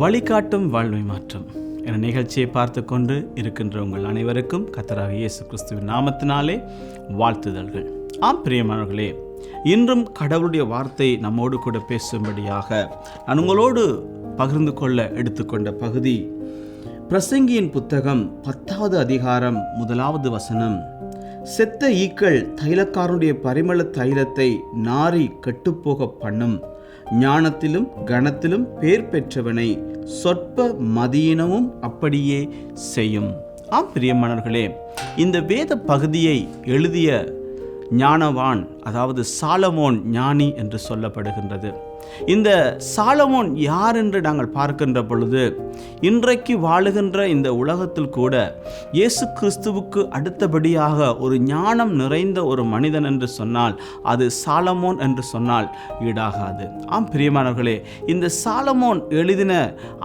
வழிகாட்டும் வாழ்வை மாற்றம் என நிகழ்ச்சியை பார்த்து கொண்டு இருக்கின்ற உங்கள் அனைவருக்கும் கத்தராக இயேசு கிறிஸ்துவின் நாமத்தினாலே வாழ்த்துதல்கள். ஆம் பிரியமானவர்களே இன்றும் கடவுளுடைய வார்த்தை நம்மோடு கூட பேசும்படியாக நான் உங்களோடு பகிர்ந்து கொள்ள எடுத்துக்கொண்ட பகுதி பிரசங்கியின் புத்தகம் பத்தாவது அதிகாரம் முதலாவது வசனம். செத்த ஈக்கள் தைலக்காரனுடைய பரிமள தைலத்தை நாரி கெட்டுப்போக பண்ணும். ஞானத்திலும் கணத்திலும் பேர் பெற்றவனை சொற்ப மதியினமும் அப்படியே செய்யும். ஆம் பிரியமானவர்களே இந்த வேத பகுதியை எழுதிய ஞானவான் அதாவது சாலமோன் ஞானி என்று சொல்லப்படுகின்றது. இந்த சாலமோன் யார் என்று நாங்கள் பார்க்கின்ற பொழுது இன்றைக்கு வாழுகின்ற இந்த உலகத்தில் கூட இயேசு கிறிஸ்துவுக்கு அடுத்தபடியாக ஒரு ஞானம் நிறைந்த ஒரு மனிதன் என்று சொன்னால் அது சாலமோன் என்று சொன்னால் ஈடாகாது. ஆம் பிரியமானவர்களே இந்த சாலமோன் எழுதின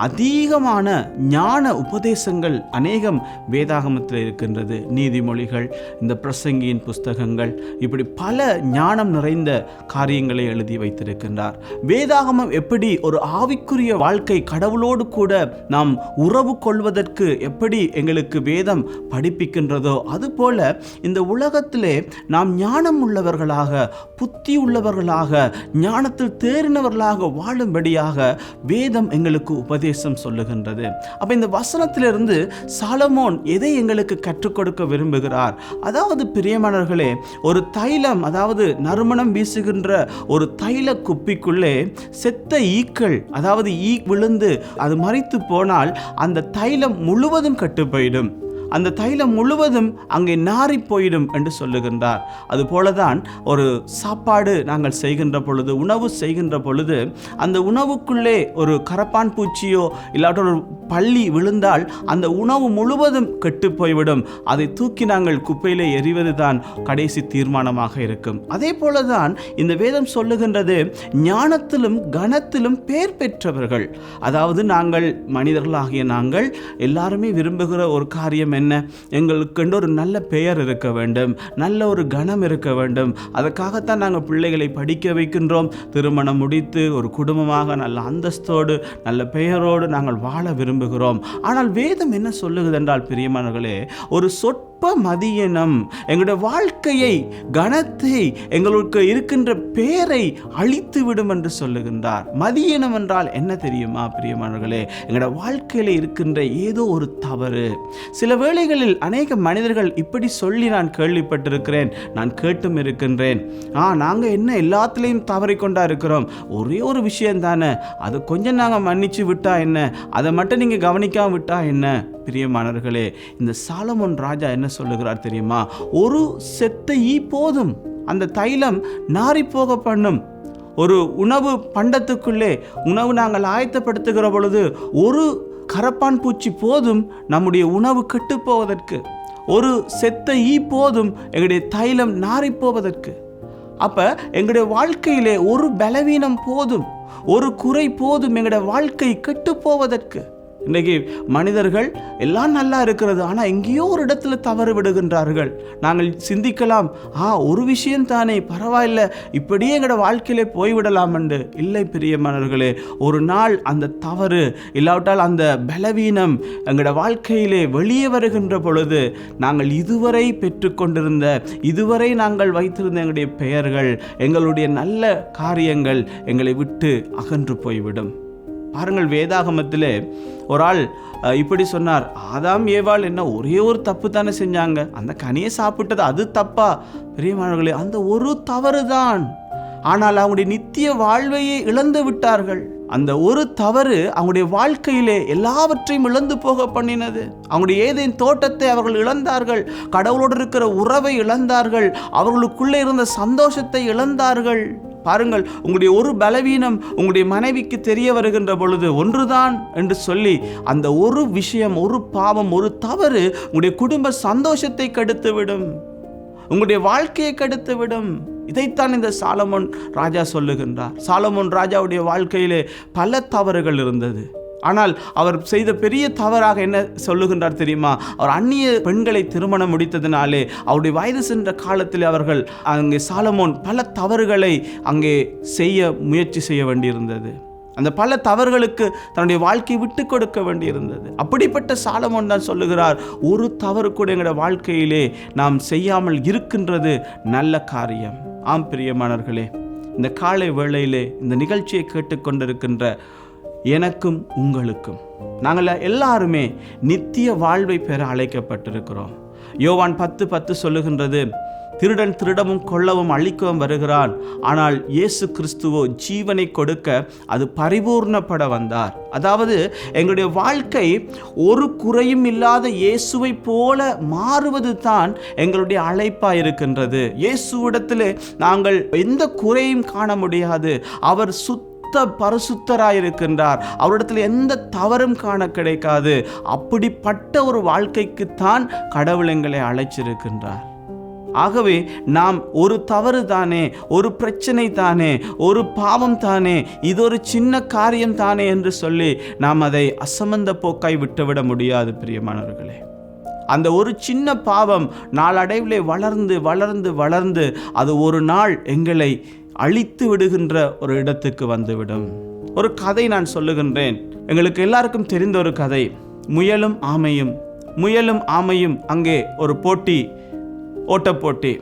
அதிகமான ஞான உபதேசங்கள் அநேகம் வேதாகமத்தில் இருக்கின்றது. நீதிமொழிகள் இந்த பிரசங்கியின் புஸ்தகங்கள் இப்படி பல ஞானம் நிறைந்த காரியங்களை எழுதி வைத்திருக்கின்றார். வேதாகமம் எப்படி ஒரு ஆவிக்குரிய வாழ்க்கை கடவுளோடு கூட நாம் உறவு கொள்வதற்கு எப்படி எங்களுக்கு வேதம் படிப்பிக்கின்றதோ அதுபோல இந்த உலகத்திலே நாம் ஞானம் உள்ளவர்களாக புத்தி உள்ளவர்களாக ஞானத்தில் தேறினவர்களாக வாழும்படியாக வேதம் எங்களுக்கு உபதேசம் சொல்லுகின்றது. அப்போ இந்த வசனத்திலிருந்து சாலமோன் எதை எங்களுக்கு கற்றுக் கொடுக்க விரும்புகிறார்? அதாவது பிரியமானவர்களே ஒரு தைலம் அதாவது நறுமணம் வீசுகின்ற ஒரு தைல குப்பிக்குள்ளே செத்த ஈக்கள் அதாவது ஈ விழுந்து அது மறித்து போனால் அந்த தைலம் முழுவதும் கட்டு போயிடும் அந்த தைலம் முழுவதும் அங்கே நாறி போயிடும் என்று சொல்லுகின்றார். அதுபோலதான் ஒரு சாப்பாடு நாங்கள் செய்கின்ற பொழுது உணவு செய்கின்ற பொழுது அந்த உணவுக்குள்ளே ஒரு கரப்பான் பூச்சியோ இல்லாட்ட ஒரு பள்ளி விழுந்தால் அந்த உணவு முழுவதும் கெட்டு போய்விடும் அதை தூக்கி நாங்கள் குப்பையிலே எறிவது தான் கடைசி தீர்மானமாக இருக்கும். அதே போலதான் இந்த வேதம் சொல்லுகின்றது ஞானத்திலும் கனத்திலும் பேர் பெற்றவர்கள். அதாவது நாங்கள் மனிதர்களாகிய நாங்கள் எல்லாருமே விரும்புகிற ஒரு காரியம் என்ன? எங்களுக்கென்று ஒரு நல்ல பெயர் இருக்க வேண்டும் நல்ல ஒரு கணம் இருக்க வேண்டும். அதற்காகத்தான் நாங்கள் பிள்ளைகளை படிக்க வைக்கின்றோம். திருமணம் முடித்து ஒரு குடும்பமாக நல்ல அந்தஸ்தோடு நல்ல பெயரோடு நாங்கள் வாழ விரும்புகிறோம். ஆனால் வேதம் என்ன சொல்லுகிறது என்றால் பிரியமானவர்களே ஒரு சொற்ப மதியினம். எங்களுடைய வாழ்க்கையை கனத்தை எங்களுக்கு இருக்கின்ற பேரை அழித்து விடும் என்று சொல்லுகின்றார். மதியனம் என்றால் என்ன தெரியுமா பிரியமானவர்களே? எங்களோட வாழ்க்கையில் இருக்கின்ற ஏதோ ஒரு தவறு. சில வேளைகளில் அநேக மனிதர்கள் இப்படி சொல்லி நான் கேள்விப்பட்டிருக்கிறேன் நான் கேட்டும் இருக்கின்றேன். ஆ நாங்கள் என்ன எல்லாத்துலேயும் தவறிக்கொண்டா இருக்கிறோம்? ஒரே ஒரு விஷயம் தானே அது கொஞ்சம் நாங்கள் மன்னிச்சு விட்டா என்ன? அதை மட்டும் நீங்கள் கவனிக்காம விட்டா என்ன? பிரியமானவர்களே இந்த சாலமோன் ராஜா என்ன சொல்லுகிறார் தெரியுமா? ஒரு செத்த ஈ போதும். அந்த தைலம் நாரி போக பண்ணும். ஒரு உணவு பண்டத்துக்குள்ளே உணவு நாங்கள் ஆயத்தப்படுத்துகிற பொழுது ஒரு கரப்பான் பூச்சி போதும் நம்முடைய உணவு கெட்டு போவதற்கு. ஒரு செத்த ஈ போதும் எங்களுடைய தைலம் நாரி போவதற்கு. அப்போ எங்களுடைய வாழ்க்கையிலே ஒரு பலவீனம் போதும் ஒரு குறை போதும் எங்களுடைய வாழ்க்கை கெட்டு போவதற்கு. இன்றைக்கி மனிதர்கள் எல்லாம் நல்லா இருக்கிறது ஆனால் எங்கேயோ ஒரு இடத்துல தவறு விடுகின்றார்கள். நாங்கள் சிந்திக்கலாம் ஆ ஒரு விஷயம் தானே பரவாயில்ல இப்படியே எங்களோட வாழ்க்கையிலே போய்விடலாம் என்று. இல்லை பிரியமானவர்களே ஒரு நாள் அந்த தவறு இல்லாவிட்டால் அந்த பலவீனம் எங்களோட வாழ்க்கையிலே வெளியே வருகின்ற பொழுது நாங்கள் இதுவரை பெற்றுக்கொண்டிருந்த இதுவரை நாங்கள் வைத்திருந்த எங்களுடைய பெயர்கள் எங்களுடைய நல்ல காரியங்கள் எங்களை விட்டு அகன்று போய்விடும். பாருங்கள் வேதாகமத்திலே ஒரு ஆள் இப்படி சொன்னார் ஆதாம் ஏவாள் என்ன ஒரே ஒரு தப்பு தானே செஞ்சாங்க? அந்த கனியை சாப்பிட்டது அது தப்பா? பிரியமானவர்களே அந்த ஒரு தவறு தான் ஆனால் அவங்களுடைய நித்திய வாழ்வையே இழந்து விட்டார்கள். அந்த ஒரு தவறு அவங்களுடைய வாழ்க்கையிலே எல்லாவற்றையும் இழந்து போக பண்ணினது. அவங்களுடைய ஏதேன் தோட்டத்தை அவர்கள் இழந்தார்கள் கடவுளோடு இருக்கிற உறவை இழந்தார்கள் அவர்களுக்குள்ளே இருந்த சந்தோஷத்தை இழந்தார்கள். பாருங்கள் உங்களுடைய ஒரு பலவீனம் உங்களுடைய மனைவிக்கு தெரிய வருகின்ற பொழுது ஒன்றுதான் என்று சொல்லி அந்த ஒரு விஷயம் ஒரு பாவம் ஒரு தவறு உங்களுடைய குடும்ப சந்தோஷத்தை கெடுத்துவிடும். உங்களுடைய வாழ்க்கையை கெடுத்துவிடும். இதைத்தான் இந்த சாலமோன் ராஜா சொல்லுகின்றார். சாலமோன் ராஜாவுடைய வாழ்க்கையிலே பல தவறுகள் இருந்தது. ஆனால் அவர் செய்த பெரிய தவறாக என்ன சொல்லுகின்றார் தெரியுமா? அவர் அந்நிய பெண்களை திருமணம் முடித்ததினாலே அவருடைய வயது சென்ற காலத்தில் அவர்கள் அங்கே சாலமோன் பல தவறுகளை அங்கே செய்ய முயற்சி செய்ய வேண்டியிருந்தது. அந்த பல தவறுகளுக்கு தன்னுடைய வாழ்க்கையை விட்டு கொடுக்க வேண்டியிருந்தது. அப்படிப்பட்ட சாலமோன் தான் சொல்லுகிறார் ஒரு தவறு கூட எங்களோட வாழ்க்கையிலே நாம் செய்யாமல் இருக்கின்றது நல்ல காரியம். ஆம் பிரியமானவர்களே இந்த காலை வேளையிலே இந்த நிகழ்ச்சியை கேட்டுக்கொண்டிருக்கின்ற எனக்கும் உங்களுக்கும். நாங்கள் எல்லாருமே நித்திய வாழ்வை பெற அழைக்கப்பட்டிருக்கிறோம். யோவான் பத்து பத்து சொல்லுகின்றது திருடன் திருடவும் கொல்லவும் அழிக்கவும் வருகிறான் ஆனால் இயேசு கிறிஸ்துவோ ஜீவனை கொடுக்க அது பரிபூர்ணப்பட வந்தார். அதாவது எங்களுடைய வாழ்க்கை ஒரு குறையும் இல்லாத இயேசுவை போல மாறுவது தான் எங்களுடைய அழைப்பாக இருக்கின்றது. இயேசுவிடத்தில் நாங்கள் எந்த குறையும் காண முடியாது. அவர் சுத்த சுத்த பரிசுத்தராயிருக்கின்றார். அவரிடத்தில் எந்த தவறும் காண கிடைக்காது. அப்படிப்பட்ட ஒரு வாழ்க்கைக்குத்தான் கடவுள் எங்களை அழைச்சிருக்கின்றார். ஆகவே நாம் ஒரு தவறு தானே ஒரு பிரச்சனை தானே ஒரு பாவம் தானே இது ஒரு சின்ன காரியம் தானே என்று சொல்லி நாம் அதை அசமந்த போக்காய் விட்டுவிட முடியாது பிரியமானவர்களே. அந்த ஒரு சின்ன பாவம் நாளடைவிலே வளர்ந்து வளர்ந்து வளர்ந்து அது ஒரு நாள் எங்களை அழித்து விடுகின்ற ஒரு இடத்துக்கு வந்துவிடும். ஒரு கதை நான் சொல்லுகின்றேன். எங்களுக்கு எல்லாருக்கும் தெரிந்த ஒரு கதை. முயலும் ஆமையும் முயலும் ஆமையும் அங்கே ஒரு போட்டி ஓட்டப்போட்டி.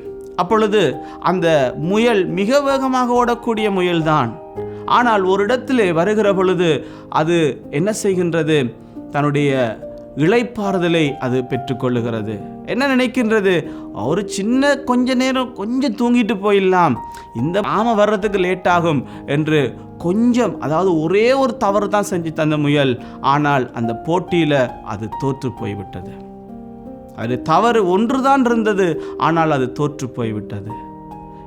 அப்பொழுது அந்த முயல் மிக வேகமாக ஓடக்கூடிய முயல்தான். ஆனால் ஒரு இடத்திலே வருகிற பொழுது அது என்ன செய்கின்றது? தன்னுடைய இழைப்பாறுதலை அது பெற்றுக்கொள்ளுகிறது. என்ன நினைக்கின்றது? ஒரு சின்ன கொஞ்ச நேரம் கொஞ்சம் தூங்கிட்டு போயிடலாம். இந்த ஆமை வர்றதுக்கு லேட் ஆகும் என்று கொஞ்சம் அதாவது ஒரே ஒரு தவறு தான் செஞ்சு தந்த முயல். ஆனால் அந்த போட்டியில் அது தோற்று போய்விட்டது. அது தவறு ஒன்றுதான் இருந்தது ஆனால் அது தோற்று போய்விட்டது.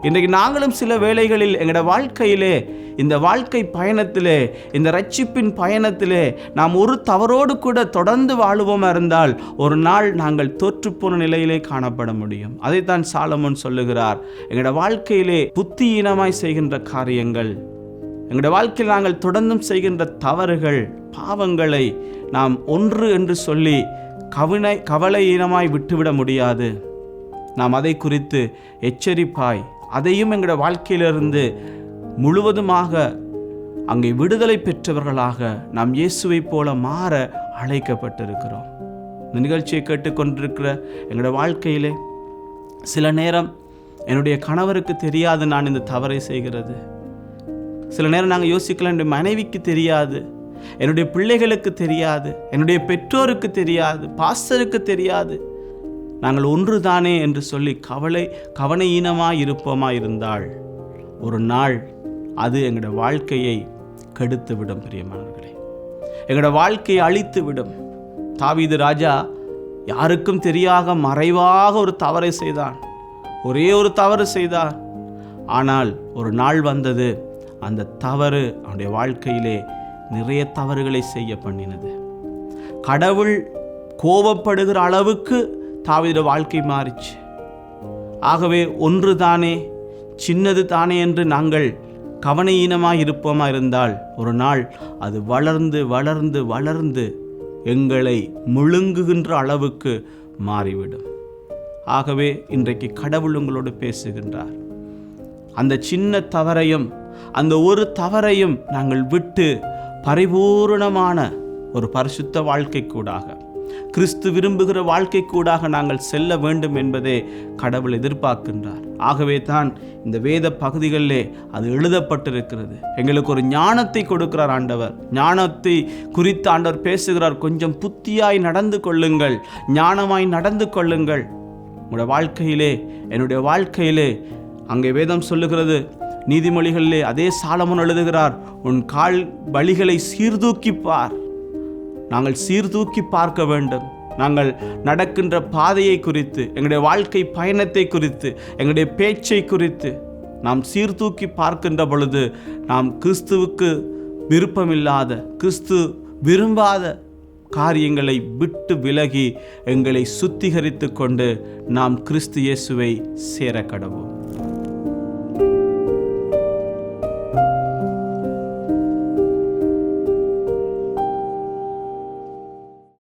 இன்றைக்கு நாங்களும் சில வேளைகளில் எங்களோட வாழ்க்கையிலே இந்த வாழ்க்கை பயணத்திலே இந்த ரட்சிப்பின் பயணத்திலே நாம் ஒரு தவறோடு கூட தொடர்ந்து வாழுவோமா இருந்தால் ஒரு நாள் நாங்கள் தோற்றுப்போன நிலையிலே காணப்பட முடியும். அதைத்தான் சாலமோன் சொல்லுகிறார். எங்களோட வாழ்க்கையிலே புத்தியீனமாய் செய்கின்ற காரியங்கள் எங்களுடைய வாழ்க்கையில் நாங்கள் தொடர்ந்தும் செய்கின்ற தவறுகள் பாவங்களை நாம் ஒன்று என்று சொல்லி கவனை கவலையீனமாய் விட்டுவிட முடியாது. நாம் அதை குறித்து எச்சரிப்பாய் அதையும் எங்களோட வாழ்க்கையிலிருந்து முழுவதுமாக அங்கே விடுதலை பெற்றவர்களாக நாம் இயேசுவைப் போல மாற அழைக்கப்பட்டிருக்கிறோம். இந்த நிகழ்ச்சியை கேட்டுக்கொண்டிருக்கிற எங்களோட வாழ்க்கையிலே சில நேரம் என்னுடைய கணவருக்கு தெரியாது நான் இந்த தவறை செய்கிறது. சில நேரம் நாங்கள் யோசிக்கலாம் என்னுடைய மனைவிக்கு தெரியாது என்னுடைய பிள்ளைகளுக்கு தெரியாது என்னுடைய பெற்றோருக்கு தெரியாது பாஸ்டருக்கு தெரியாது. நாங்கள் ஒன்று தானே என்று சொல்லி கவலை கவனையீனமாக இருப்போமா இருந்தால் ஒரு நாள் அது எங்களோட வாழ்க்கையை கெடுத்து விடும் பிரியமானவர்களே. எங்களோட வாழ்க்கையை அழித்து விடும் தாவீது ராஜா யாருக்கும் தெரியாத மறைவாக ஒரு தவறை செய்தான். ஒரே ஒரு தவறு செய்தான் ஆனால் ஒரு நாள் வந்தது அந்த தவறு அவனுடைய வாழ்க்கையிலே நிறைய தவறுகளை செய்ய பண்ணினது. கடவுள் கோபப்படுகிற அளவுக்கு தாவிதோட வாழ்க்கை மாறிச்சு. ஆகவே ஒன்று தானே சின்னது தானே என்று நாங்கள் கவனையீனமாக இருப்போமா இருந்தால் ஒரு நாள் அது வளர்ந்து வளர்ந்து வளர்ந்து எங்களை முழுங்குகின்ற அளவுக்கு மாறிவிடும். ஆகவே இன்றைக்கு கடவுள் உங்களோடு பேசுகின்றார். அந்த சின்ன தவறையும் அந்த ஒரு தவறையும் நாங்கள் விட்டு பரிபூரணமான ஒரு பரிசுத்த வாழ்க்கை கூடாக கிறிஸ்து விரும்புகிற வாழ்க்கை கூடாக நாங்கள் செல்ல வேண்டும் என்பதே கடவுள் எதிர்பார்க்கின்றார். ஆகவே தான் இந்த வேத பகுதிகளிலே அது எழுதப்பட்டிருக்கிறது. எங்களுக்கு ஒரு ஞானத்தை கொடுக்கிறார் ஆண்டவர். ஞானத்தை குறித்து ஆண்டவர் பேசுகிறார். கொஞ்சம் புத்தியாய் நடந்து கொள்ளுங்கள். ஞானமாய் நடந்து கொள்ளுங்கள். உங்களுடைய வாழ்க்கையிலே என்னுடைய வாழ்க்கையிலே அங்கே வேதம் சொல்லுகிறது நீதிமொழிகளிலே அதே சாலமன் எழுதுகிறார் உன் கால் வழிகளை சீர்தூக்கிப்பார். நாங்கள் சீர்தூக்கி பார்க்க வேண்டும். நாங்கள் நடக்கின்ற பாதையை குறித்து எங்களுடைய வாழ்க்கை பயணத்தை குறித்து எங்களுடைய பேச்சை குறித்து நாம் சீர்தூக்கி பார்க்கின்ற பொழுது நாம் கிறிஸ்துவுக்கு விருப்பமில்லாத கிறிஸ்து விரும்பாத காரியங்களை விட்டு விலகி எங்களை சுத்திகரித்து கொண்டு நாம் கிறிஸ்து இயேசுவை சேர கடவோம்